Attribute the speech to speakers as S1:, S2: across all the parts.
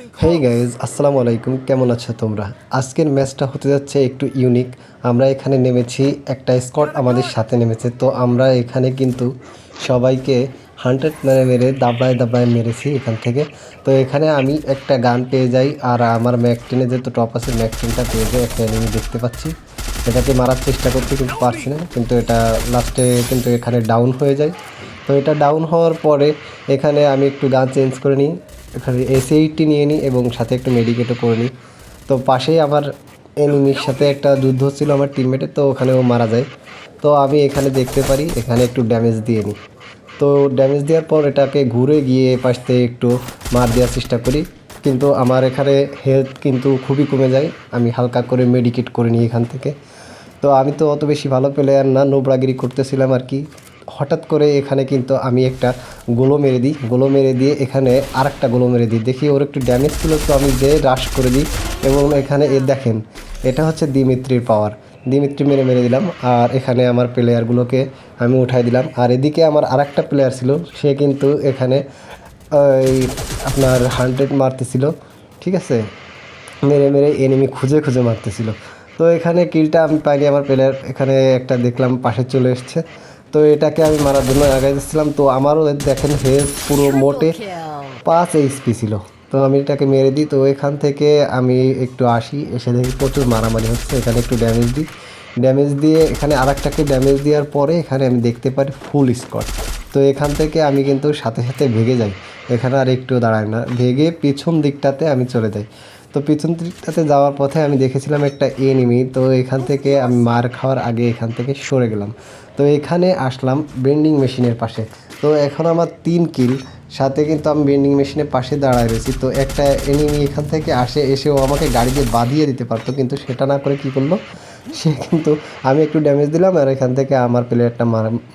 S1: Hey guys আসসালামু আলাইকুম কেমন আছো তোমরা? আজকের ম্যাচটা হতে যাচ্ছে একটু ইউনিক আমরা এখানে নেমেছি, একটা স্কট আমাদের সাথে নেমেছে। তো আমরা এখানে কিন্তু সবাইকে হান্ড্রেড মেরে মেরে দাবড়ায় দাবড়ায় মেরেছি এখান থেকে। তো এখানে আমি একটা গান পেয়ে যাই, আর আমার ম্যাকটিনে যেহেতু টপ আছে ম্যাকটিনটা পেয়ে যাই, একটা এনিমি দেখতে পাচ্ছি। এটাকে মারার চেষ্টা করছি, কিন্তু পারছি না, কিন্তু এটা লাস্টে কিন্তু এখানে ডাউন হয়ে যায়। তো এটা ডাউন হওয়ার পরে এখানে আমি একটু গান চেঞ্জ করে নিই। এখানে এসিএইটটি নিয়ে নিই এবং সাথে একটু মেডিকেটও করে নিই তো পাশেই আমার এনিমির সাথে একটা যুদ্ধ হচ্ছিল আমার টিমমেটের তো ওখানে ও মারা যায়। তো আমি এখানে দেখতে পারি, এখানে একটু ড্যামেজ দিয়ে নিই তো ড্যামেজ দেওয়ার পর এটাকে ঘুরে গিয়ে পাশ থেকে একটু মার দেওয়ার চেষ্টা করি। কিন্তু আমার এখানে হেলথ কিন্তু খুবই কমে যায়, আমি হালকা করে মেডিকেট করে নিই এখান থেকে। তো আমি তো অত বেশি ভালো প্লেয়ার না, নোবরাগিরি করতেছিলাম আর কি। হঠাৎ করে এখানে কিন্তু আমি একটা গোলো মেরে দিই। গোলো মেরে দিয়ে এখানে আরেকটা গোলো মেরে দিই। দেখি ওর একটু ড্যামেজ ছিল, তো আমি যে রাশ করে দিই এবং এখানে এ দেখেন, এটা হচ্ছে দিমিত্রির পাওয়ার দিমিত্রি মেরে মেরে দিলাম আর এখানে আমার প্লেয়ারগুলোকে আমি উঠাই দিলাম। আর এদিকে আমার আরেকটা প্লেয়ার ছিল, সে কিন্তু এখানে ওই আপনার হান্ড্রেড মারতেছিল, ঠিক আছে? মেরে মেরে এনিমি খুঁজে খুঁজে মারতেছিল। তো এখানে কিলটা আমি পাইনি, আমার প্লেয়ার এখানে একটা দেখলাম, পাশে চলে এসছে। তো এটাকে আমি মারার জন্য আগে যাচ্ছিলাম। তো আমারও দেখেন হেজ পুরো মোটে পাঁচ এইচপি ছিল। তো আমি এটাকে মেরে দিই। তো এখান থেকে আমি একটু আসি। এসে দেখি প্রচুর মারামারি হচ্ছে। এখানে একটু ড্যামেজ দিই। ড্যামেজ দিয়ে এখানে আর একটাকে ড্যামেজ দেওয়ার পরে এখানে আমি দেখতে পারি ফুল স্কট তো এখান থেকে আমি কিন্তু সাথে সাথে ভেগে যাই। এখানে আর একটু দাঁড়ায় না। ভেগে পিছন দিকটাতে আমি চলে যাই। তো পিছন দিকটাতে যাওয়ার পথে আমি দেখেছিলাম একটা এনিমি তো এখান থেকে আমি মার খাওয়ার আগে এখান থেকে সরে গেলাম। তো এখানে আসলাম বেন্ডিং মেশিনের পাশে। তো এখন আমার তিন কিল সাথে কিন্তু আমি বেন্ডিং মেশিনের পাশে দাঁড়ায় রয়েছি। তো একটা এনিমি এখান থেকে আসে, এসে ও আমাকে গাড়ি দিয়ে বাঁধিয়ে দিতে পারতো, কিন্তু সেটা না করে কী করল? সে কিন্তু আমি একটু ড্যামেজ দিলাম আর এখান থেকে আমার প্লেয়ারটা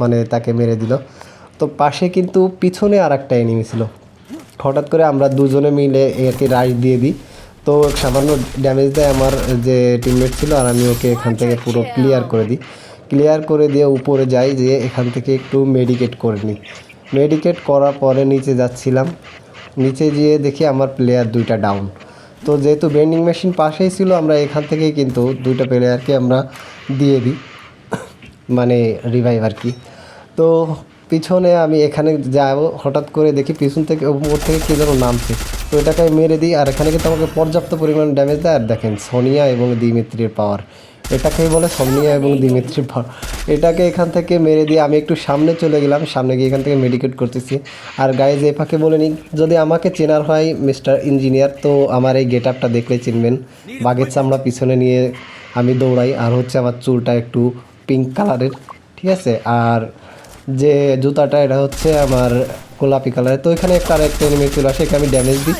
S1: মানে তাকে মেরে দিল। তো পাশে কিন্তু পিছনে আর একটা এনিমি ছিল। হঠাৎ করে আমরা দুজনে মিলে একে রাইড দিয়ে দিই। তো সামান্য ড্যামেজ দেয় আমার যে টিমমেট ছিল আর আমি ওকে এখান থেকে পুরো ক্লিয়ার করে দিই। ক্লিয়ার করে দিয়ে উপরে যাই যে এখান থেকে একটু মেডিকেট করে নিই। মেডিকেট করার পরে নিচে যাচ্ছিলাম। নিচে গিয়ে দেখি আমার প্লেয়ার দুইটা ডাউন তো যেহেতু বেন্ডিং মেশিন পাশেই ছিল আমরা এখান থেকেই কিন্তু দুইটা প্লেয়ারকে আমরা দিয়ে দিই। মানে রিভাইভ আর কি। তো পিছনে আমি এখানে যাব হঠাৎ করে দেখি পিছন থেকে উপর থেকে কে যেন নামছে। তো এটাকে আমি মেরে দিই আর এখানে কিন্তু আমাকে পর্যাপ্ত পরিমাণ ড্যামেজ দেয়। আর দেখেন সোনিয়া এবং দিমিত্রির পাওয়ার এটাকেই বলে সোনিয়া এবং দিমিত্রির পাওয়ার এটাকে এখান থেকে মেরে দিয়ে আমি একটু সামনে চলে গেলাম। সামনে গিয়ে এখান থেকে মেডিকেট করতেছি। আর গাইজ এ ফাঁকে বলে নিই যদি আমাকে চেনার হয় মিস্টার ইঞ্জিনিয়ার তো আমার এই গেট আপটা দেখলে চিনবেন। বাঘের চামড়া পিছনে নিয়ে আমি দৌড়াই আর হচ্ছে আমার চুলটা একটু পিঙ্ক কালারের ঠিক আছে? আর যে জুতাটা, এটা হচ্ছে আমার গোলাপি কালারের। তো এখানে একটা আরেকটা এনিমি চলে আসে আমি ড্যামেজ দিই।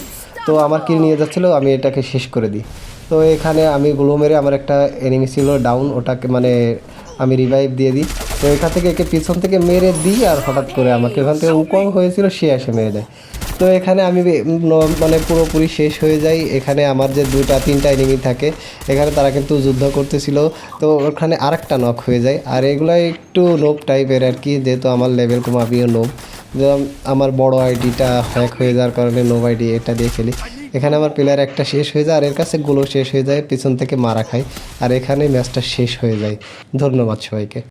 S1: তো আমার কি নিয়ে যাচ্ছিল, আমি এটাকে শেষ করে দিই। তো এখানে আমি গুলো মেরে আমার একটা এনিমি ছিল ডাউন ওটাকে মানে আমি রিভাইভ দিয়ে দিই। তো এখান থেকে একে পিছন থেকে মেরে দিই, আর হঠাৎ করে আমাকে এখান থেকে উকং হয়েছিল, সে এসে মেরে দেয়। তো এখানে আমি ন- মানে পুরোপুরি শেষ হয়ে যাই। এখানে আমার যে দুইটা, তিনটা এনিমি থাকে, এখানে তারা কিন্তু যুদ্ধ করতেছিল। তো ওখানে আরেকটা নক হয়ে যায়। আর এগুলো একটু নোব টাইপের আর কি, যেহেতু আমার লেভেল কম আমিও যেমন আমার বড় আইডিটা হ্যাক হয়ে যাওয়ার কারণে নোব আইডি এটা দিয়ে খেলি এখানে আমার প্লেয়ার একটা শেষ হয়ে যায়, আর এর কাছে গুলো শেষ হয়ে যায়, পিছন থেকে মারা খায়। আর এখানে ম্যাচটা শেষ হয়ে যায়। ধন্যবাদ সবাইকে।